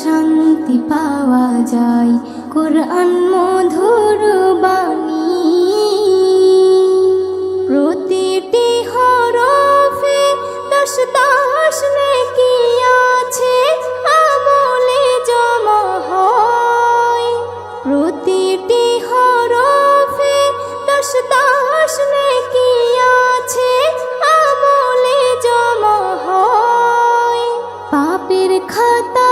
শান্তি পাওয়া যায়। কোরআন মধুর বাণী। প্রতিটি হরফে দশ দশ নেকি আছে, আমলে জমা হয়। প্রতিটি হরফে দশ দশ নেকি আছে, আমলে জমা হয়। পাপের খাতা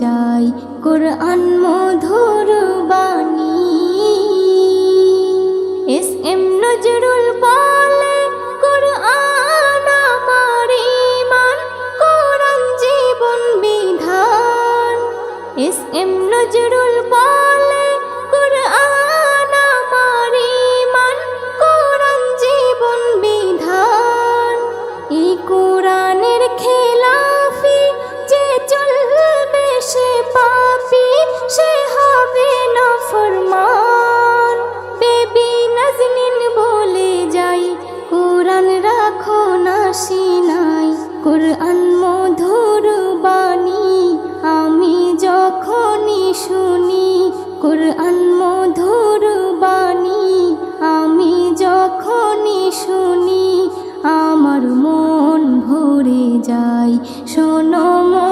যায় কোরআন মধুর বাণী। এস এম নজরুল বলে, কোরআন আমার ইমান কোরআন জীবন বিধান। এস এম নজরুল নাজনীন বলে যাই, কোরআন রাখো না সিনাই। কোরআন মধুর বাণী, আমি যখনই শুনি, কোরআন মধুর বাণী, আমি যখনই শুনি, আমার মন ভরে যায়। শোনো মমিন